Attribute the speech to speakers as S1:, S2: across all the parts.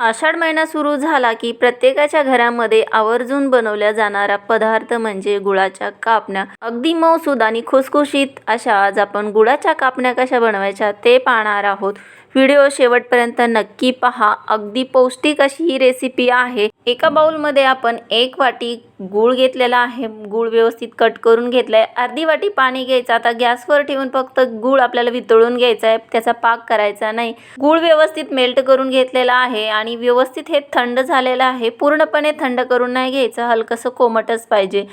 S1: आषाढ महिना सुरू झाला की प्रत्येकाच्या घरामध्ये आवर्जून बनवल्या जाणारा पदार्थ म्हणजे गुळाच्या कापण्या. अगदी मऊसूद आणि खुसखुशीत अशा आज आपण गुळाच्या कापण्या कशा बनवायच्या ते पाहणार आहोत. व्हिडिओ शेवटपर्यंत नक्की पहा. अगदी पौष्टिक अशी ही रेसिपी आहे. एका बाउलमध्ये आपण एक वाटी गूळ घेतलेला आहे. गूळ व्यवस्थित कट करून घेतलाय. अर्धी वाटी पाणी घ्यायचं. आता गॅसवर ठेवून फक्त गूळ आपल्याला वितळून घ्यायचा आहे. त्याचा पाक करायचा नाही. गूळ व्यवस्थित मेल्ट करून घेतलेला आहे आणि व्यवस्थित हे थंड झालेलं आहे. पूर्णपणे थंड करून नाही घ्यायचं. हलकंसं कोमटच पाहिजे.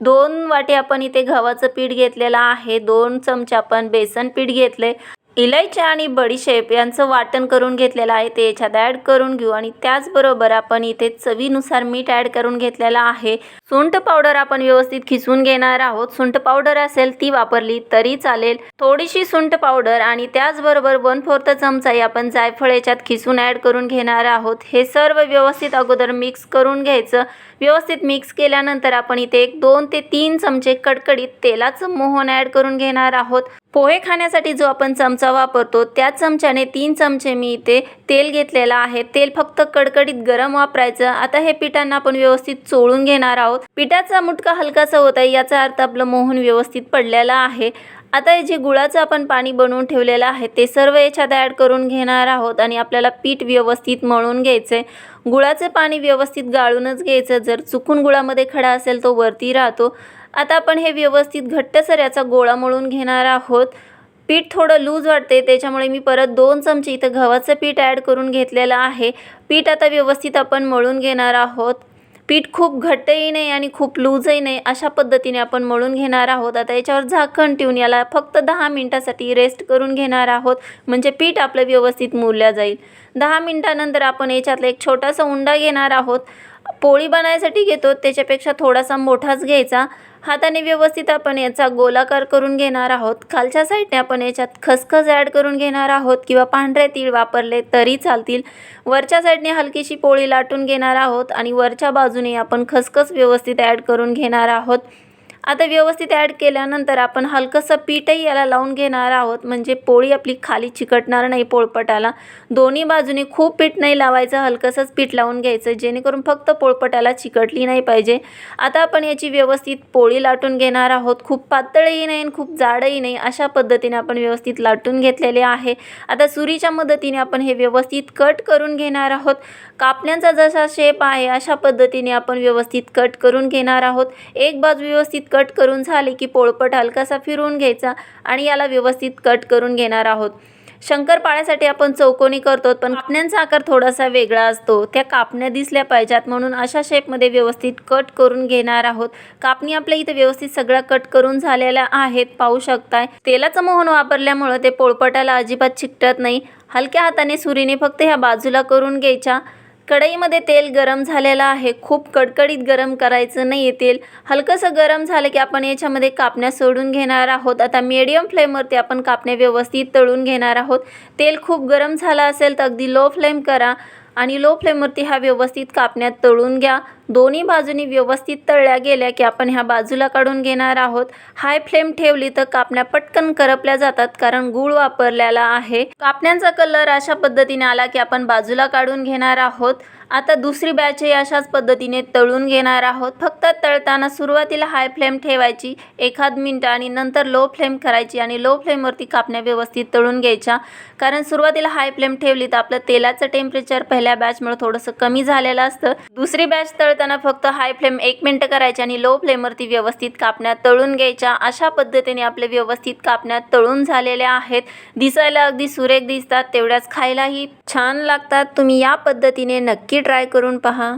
S1: दोन वाटी आपण इथे गव्हाचं पीठ घेतलेलं आहे. दोन चमचे आपण बेसन पीठ घेतले इलायची आणि बडीशेप यांचं वाटण करून घेतलेलं आहे. ते याच्यात ॲड करून घेऊ. आणि त्याचबरोबर आपण इथे चवीनुसार मीठ ॲड करून घेतलेलं आहे. सुंठ पावडर आपण व्यवस्थित खिसून घेणार आहोत. सुंठ पावडर असेल ती वापरली तरी चालेल. थोडीशी सुंठ पावडर आणि त्याचबरोबर वन फोर्थ चमचाही आपण जायफळ याच्यात खिसून ॲड करून घेणार आहोत. हे सर्व व्यवस्थित अगोदर मिक्स करून घ्यायचं. व्यवस्थित मिक्स केल्यानंतर आपण इथे एक दोन ते तीन चमचे कडकडीत तेलाचं मोहन ॲड करून घेणार आहोत. पोहे खाण्यासाठी जो आपण चमचा वापरतो त्याच चमच्याने तीन चमचे मी इथे तेल घेतलेलं आहे. तेल फक्त कडकडीत गरम वापरायचं. आता हे पिठांना आपण व्यवस्थित चोळून घेणार आहोत. पिठाचा मुटका हलकासा होत आहे याचा अर्थ आपलं मोहन व्यवस्थित पडलेला आहे. आता हे जे गुळाचं आपण पाणी बनवून ठेवलेलं आहे ते सर्व याच्यात ॲड करून घेणार आहोत आणि आपल्याला पीठ व्यवस्थित मळून घ्यायचं आहे गुळाचं पाणी व्यवस्थित गाळूनच घ्यायचं. जर चुकून गुळामध्ये खडा असेल तो वरती राहतो. आता आपण हे व्यवस्थित घट्टसर याचा गोळा मळून घेणार आहोत. पीठ थोडं लूज वाटते त्याच्यामुळे मी परत दोन चमचे इथं गव्हाचं पीठ ॲड करून घेतलेलं आहे. पीठ आता व्यवस्थित आपण मळून घेणार आहोत. पीठ खूप घट्टही नाही आणि खूप लूजही नाही अशा पद्धतीने आपण मळून घेणार आहोत. आता याच्यावर झाकण ठेवून याला फक्त दहा मिनटासाठी रेस्ट करून घेणार आहोत म्हणजे पीठ आपलं व्यवस्थित मुरल्या जाईल. दहा मिनटानंतर आपण याच्यातला एक छोटासा उंडा घेणार आहोत. पोळी बनायसाठी घेतो त्याच्यापेक्षा थोडासा मोठाच घ्यायचा. हाताने व्यवस्थित आपण याचा गोलाकार करून घेणार आहोत. खालच्या साईडने आपण याच्यात खसखस ॲड करून घेणार आहोत किंवा पांढरे तीळ वापरले तरी चालतील. वरच्या साईडने हलकीशी पोळी लाटून घेणार आहोत आणि वरच्या बाजूने आपण खसखस व्यवस्थित ॲड करून घेणार आहोत. आता व्यवस्थित ॲड केल्यानंतर आपण हलकंसं पीठही याला लावून घेणार आहोत. म्हणजे पोळी आपली खाली चिकटणार नाही पोळपटाला. दोन्ही बाजूने खूप पीठ नाही लावायचं हलकंसंच पीठ लावून घ्यायचं. जेणेकरून फक्त पोळपटाला चिकटली नाही पाहिजे. आता आपण याची व्यवस्थित पोळी लाटून घेणार आहोत. खूप पातळही नाही आणि खूप जाडही नाही. अशा पद्धतीने आपण व्यवस्थित लाटून घेतलेले आहे. आता सुरीच्या मदतीने आपण हे व्यवस्थित कट करून घेणार आहोत. कापण्यांचा जसा शेप आहे अशा पद्धतीने आपण व्यवस्थित कट करून घेणार आहोत. एक बाजू व्यवस्थित कट करून झाले की पोळपट हलकासा फिरवून घ्यायचा आणि याला व्यवस्थित कट करून घेणार आहोत. शंकरपाळ्यासाठी आपण चौकोनी करतो पण कापण्यांचा आकार थोडासा वेगळा असतो. त्या कापण्या दिसल्या पाहिजेत म्हणून अशा शेपमध्ये व्यवस्थित कट करून घेणार आहोत. कापणी आपल्या इथे व्यवस्थित सगळ्या कट करून झालेल्या आहेत पाहू शकताय. तेलाचं मोहन वापरल्यामुळं ते पोळपटाला अजिबात चिकटत नाही. हलक्या हाताने सुरीने फक्त ह्या बाजूला करून घ्यायच्या. कढईमध्ये तेल गरम झालेलं आहे. खूप कडकडीत गरम करायचं नाही आहे तेल. हलकंसं गरम झालं की आपण याच्यामध्ये कापण्या सोडून घेणार आहोत. आता मीडियम फ्लेमवरती आपण कापण्या व्यवस्थित तळून घेणार आहोत. तेल खूप गरम झालं असेल तर अगदी लो फ्लेम करा आणि लो फ्लेमवरती हा व्यवस्थित कापण्यात तळून घ्या. दोन्ही बाजूनी व्यवस्थित तळल्या गेल्या की आपण ह्या बाजूला काढून घेणार आहोत. हाय फ्लेम ठेवली तर कापण्या पटकन करपल्या जातात कारण गूळ वापरलेला आहे. कापण्यांचा कलर अशा पद्धतीने आला की आपण बाजूला काढून घेणार आहोत. आता दुसरी बॅचही अशाच पद्धतीने तळून घेणार आहोत. फक्त तळताना सुरुवातीला हाय फ्लेम ठेवायची एखाद मिनटं आणि नंतर लो फ्लेम करायची आणि लो फ्लेमवरती कापण्या व्यवस्थित तळून घ्यायच्या. कारण सुरुवातीला हाय फ्लेम ठेवली तर आपलं तेलाचं टेम्परेचर पहिल्या बॅचमुळे थोडंसं कमी झालेलं असतं. दुसरी बॅच तळ करताना फक्त हाय फ्लेम एक मिनटं करायची आणि लो फ्लेमवरती व्यवस्थित कापण्यात तळून घ्यायच्या. अशा पद्धतीने आपले व्यवस्थित कापण्यात तळून झालेल्या आहेत. दिसायला अगदी सुरेख दिसतात तेवढ्याच खायलाही छान लागतात. तुम्ही या पद्धतीने नक्की ट्राय करून पहा.